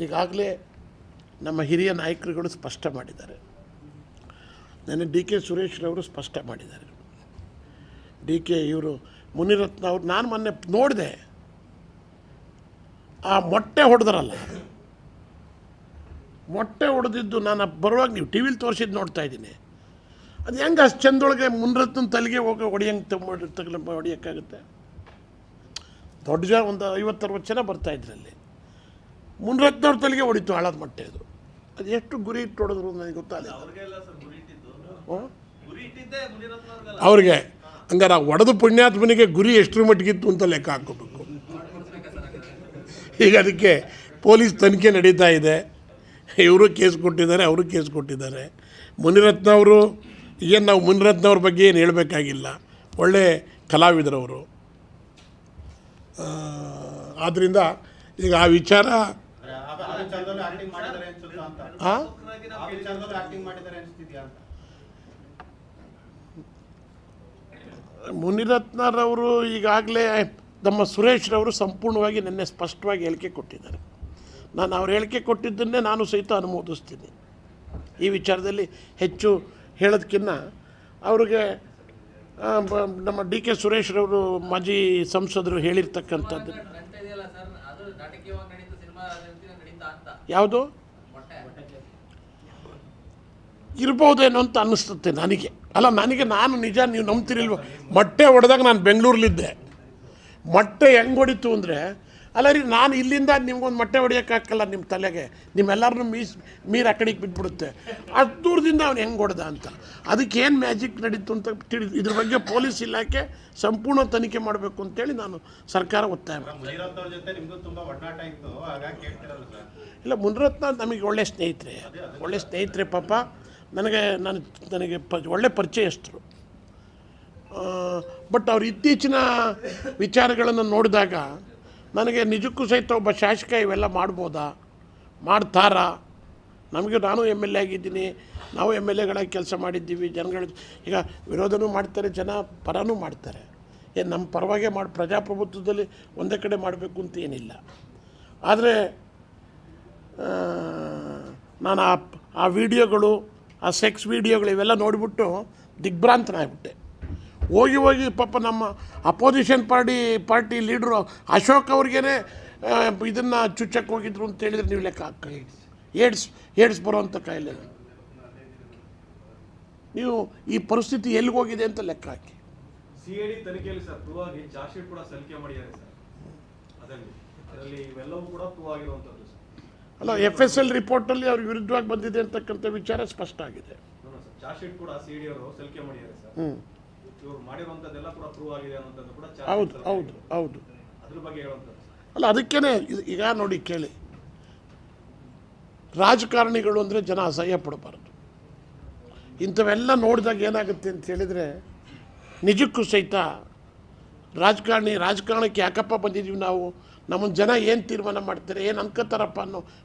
ಈಗಾಗಲೇ ನಮ್ಮ ಹಿರಿಯ ನಾಯಕರುಗಳು ಸ್ಪಷ್ಟ ಮಾಡಿದ್ದಾರೆ. ನೆನ್ನೆ ಡಿ ಕೆ ಸುರೇಶ್ರವರು ಸ್ಪಷ್ಟ ಮಾಡಿದ್ದಾರೆ. ಡಿ ಕೆ ಇವರು ಮುನಿರತ್ನ ಅವರು ನಾನು ಮೊನ್ನೆ ನೋಡಿದೆ. ಆ ಮೊಟ್ಟೆ ಹೊಡೆದ್ರಲ್ಲ. ಮೊಟ್ಟೆ ಹೊಡೆದಿದ್ದು ನಾನು ಬರುವಾಗ ನೀವು ಟಿ ವಿಲಿ ತೋರಿಸಿದ್ದು ನೋಡ್ತಾ ಇದ್ದೀನಿ. ಅದು ಹೆಂಗೆ ಅಷ್ಟು ಚಂದೊಳಗೆ ಮುನಿರತ್ನ ತಲೆಗೆ ಹೋಗಿ ಹೊಡಿಯಂಗೆ ತಗೊಂಡು ಹೊಡಿಯೋಕ್ಕಾಗುತ್ತೆ? ದೊಡ್ಡ ಜನ ಒಂದು ಐವತ್ತರವತ್ತು ಜನ ಬರ್ತಾ ಇದ್ರಲ್ಲಿ. ಮುನಿರತ್ನವ್ರ ತಲೆಗೆ ಹೊಡಿತು ಹಳದ ಮಟ್ಟೆ ಅದು. ಅದು ಎಷ್ಟು ಗುರಿ ಇಟ್ಟು ಹೊಡೆದ್ರು ನನಗೆ ಮುನಿರತ್ನವ್ರಿಗೆಲ್ಲ ಅವ್ರಿಗೆ, ಹಂಗಾರೆ ಆ ಒಡೆದು ಪುಣ್ಯಾತ್ಮನಿಗೆ ಗುರಿ ಎಷ್ಟರ ಮಟ್ಟಿಗಿತ್ತು ಅಂತ ಲೆಕ್ಕ ಹಾಕೋಬೇಕು ಈಗ ಅದಕ್ಕೆ ಪೊಲೀಸ್ ತನಿಖೆ ನಡೀತಾ ಇದೆ. ಇವರು ಕೇಸ್ ಕೊಟ್ಟಿದ್ದಾರೆ, ಅವರು ಕೇಸ್ ಕೊಟ್ಟಿದ್ದಾರೆ. ಮುನಿರತ್ನ ಅವರು ಏನು ನಾವು ಮುನಿರತ್ನ ಅವ್ರ ಬಗ್ಗೆ ಏನು ಹೇಳಬೇಕಾಗಿಲ್ಲ. ಒಳ್ಳೆ ಕಲಾವಿದರವರು. ಆದ್ದರಿಂದ ಈಗ ಆ ವಿಚಾರ ಮುನಿರತ್ನರವರು ಈಗಾಗಲೇ ನಮ್ಮ ಸುರೇಶ್ರವರು ಸಂಪೂರ್ಣವಾಗಿ ನಿನ್ನೆ ಸ್ಪಷ್ಟವಾಗಿ ಹೇಳಿಕೆ ಕೊಟ್ಟಿದ್ದಾರೆ. ನಾನು ಅವ್ರು ಹೇಳಿಕೆ ಕೊಟ್ಟಿದ್ದನ್ನೇ ನಾನು ಸಹಿತ ಅನುಮೋದಿಸ್ತೀನಿ. ಈ ವಿಚಾರದಲ್ಲಿ ಹೆಚ್ಚು ಹೇಳೋದಕ್ಕಿಂತ ಅವ್ರಿಗೆ ಬ- ನಮ್ಮ ಡಿ ಕೆ ಸುರೇಶ್ರವರು ಮಾಜಿ ಸಂಸದರು ಹೇಳಿರ್ತಕ್ಕಂಥದ್ದು. ಯಾವುದು? ಇರ್ಬೋದೇನೋ ಅಂತ ಅನ್ನಿಸ್ತತ್ತೆ ನನಗೆ. ಅಲ್ಲ, ನನಗೆ ನಾನು ನಿಜ, ನೀವು ನಂಬ್ತಿರಿಲ್ವ? ಮೊಟ್ಟೆ ಹೊಡೆದಾಗ ನಾನು ಬೆಂಗಳೂರಲ್ಲಿದ್ದೆ. ಮೊಟ್ಟೆ ಹೆಂಗೆ ಹೊಡಿತು ಅಂದರೆ ಅಲ್ಲ ರೀ ನಾನು ಇಲ್ಲಿಂದ ನಿಮ್ಗೊಂದು ಮೊಟ್ಟೆ ಹೊಡಿಯೋಕ್ಕಾಗಲ್ಲ ನಿಮ್ಮ ತಲೆಗೆ. ನಿಮ್ಮೆಲ್ಲರನ್ನೂ ಮೀಸ್ ಮೀರು ಆ ಕಡೆಗೆ ಬಿಟ್ಬಿಡುತ್ತೆ. ಅಷ್ಟು ದೂರದಿಂದ ಅವ್ನು ಹೆಂಗೆ ಹೊಡೆದ ಅಂತ. ಅದಕ್ಕೆ ಏನು ಮ್ಯಾಜಿಕ್ ನಡೀತು ಅಂತ ತಿಳಿ ಇದ್ರ ಬಗ್ಗೆ ಪೊಲೀಸ್ ಇಲಾಖೆ ಸಂಪೂರ್ಣ ತನಿಖೆ ಮಾಡಬೇಕು ಅಂತೇಳಿ ನಾನು ಸರ್ಕಾರ ಒತ್ತಾಯ ಇಲ್ಲ ಮುನರತ್ನ ನಮಗೆ ಒಳ್ಳೆ ಸ್ನೇಹಿತರೆ. ಒಳ್ಳೆ ಸ್ನೇಹಿತರೆ ಪಾಪ. ನನಗೆ ನಾನು ನನಗೆ ಪ ಒಳ್ಳೆ ಪರಿಚಯಸ್ಥರು. ಬಟ್ ಅವ್ರ ಇತ್ತೀಚಿನ ವಿಚಾರಗಳನ್ನು ನೋಡಿದಾಗ ನನಗೆ ನಿಜಕ್ಕೂ ಸಹಿತ ಒಬ್ಬ ಶಾಸಕ ಇವೆಲ್ಲ ಮಾಡ್ಬೋದಾ? ಮಾಡ್ತಾರಾ? ನಮಗೆ ನಾನು ಎಂ ಎಲ್ ಎ ಆಗಿದ್ದೀನಿ. ನಾವು ಎಂ ಎಲ್ ಎಗಳಾಗಿ ಕೆಲಸ ಮಾಡಿದ್ದೀವಿ. ಜನಗಳು ಈಗ ವಿರೋಧನೂ ಮಾಡ್ತಾರೆ, ಜನ ಪರನೂ ಮಾಡ್ತಾರೆ. ಏನು ನಮ್ಮ ಪರವಾಗೇ ಮಾಡಿ, ಪ್ರಜಾಪ್ರಭುತ್ವದಲ್ಲಿ ಒಂದೇ ಕಡೆ ಮಾಡಬೇಕು ಅಂತ ಏನಿಲ್ಲ. ಆದರೆ ನಾನು ಆ ಆ ವಿಡಿಯೋಗಳು, ಆ ಸೆಕ್ಸ್ ವಿಡಿಯೋಗಳು ಇವೆಲ್ಲ ನೋಡಿಬಿಟ್ಟು ದಿಗ್ಭ್ರಾಂತನಾಗ್ಬಿಟ್ಟೆ. ಹೋಗಿ ಹೋಗಿ ಪಾಪ ನಮ್ಮ opposition party party leaders Ashok ಅವ್ರಿಗೇನೆ ಇದನ್ನು ಚುಚ್ಚಕ್ಕೆ ಹೋಗಿದ್ರು ಅಂತ ಹೇಳಿದ್ರೆ ನೀವು ಲೆಕ್ಕ ಹಾಕಿ ಏಡ್ಸ್ ಏಡ್ಸ್ ಬರುವಂಥ ಕಾಯಿಲೆ ನೀವು ಈ ಪರಿಸ್ಥಿತಿ ಎಲ್ಲಿಗೆ ಹೋಗಿದೆ ಅಂತ ಲೆಕ್ಕ ಹಾಕಿ. ಅಲ್ಲ ಎಫ್ ಎಸ್ ಎಲ್ ರಿಪೋರ್ಟಲ್ಲಿ ಅವ್ರ ವಿರುದ್ಧವಾಗಿ ಬಂದಿದೆ ಅಂತಕ್ಕಂಥ ವಿಚಾರ ಸ್ಪಷ್ಟ ಆಗಿದೆ. ನೋಡೋಣ ಸರ್ ಚಾರ್ಜ್ ಶೀಟ್ ಕೂಡ ಸಿಐಡಿ ಅವರು ಸಲ್ಲಿಕೆ ಮಾಡಿದ್ದಾರೆ ಸರ್. ಹ್ಞೂ ಇವ್ರು ಮಾಡಿರುವಂಥದ್ದೆಲ್ಲ ಕೂಡ ಪ್ರೂವ್ ಆಗಿದೆ ಅನ್ನೋಂಥದ್ದು ಕೂಡ ಹೌದು ಹೌದು ಹೌದು. ಅದ್ರ ಬಗ್ಗೆ ಹೇಳುವಂಥದ್ದು. ಅಲ್ಲ ಅದಕ್ಕೇನೆ ಈಗ ನೋಡಿ ಕೇಳಿ. ರಾಜಕಾರಣಿಗಳು ಅಂದರೆ ಜನ ಅಸಹ್ಯ ಪಡಬಾರ್ದು. ಇಂಥವೆಲ್ಲ ನೋಡಿದಾಗ ಏನಾಗುತ್ತೆ ಅಂತ ಹೇಳಿದರೆ ನಿಜಕ್ಕೂ ಸಹಿತ ರಾಜಕಾರಣಿ ರಾಜಕಾರಣಕ್ಕೆ ಯಾಕಪ್ಪ ಬಂದಿದ್ದೀವಿ ನಾವು? ನಮ್ಮನ್ನು ಜನ ಏನು ತೀರ್ಮಾನ ಮಾಡ್ತಾರೆ? ಏನು ಅನ್ಕೋತಾರಪ್ಪ ಅನ್ನೋ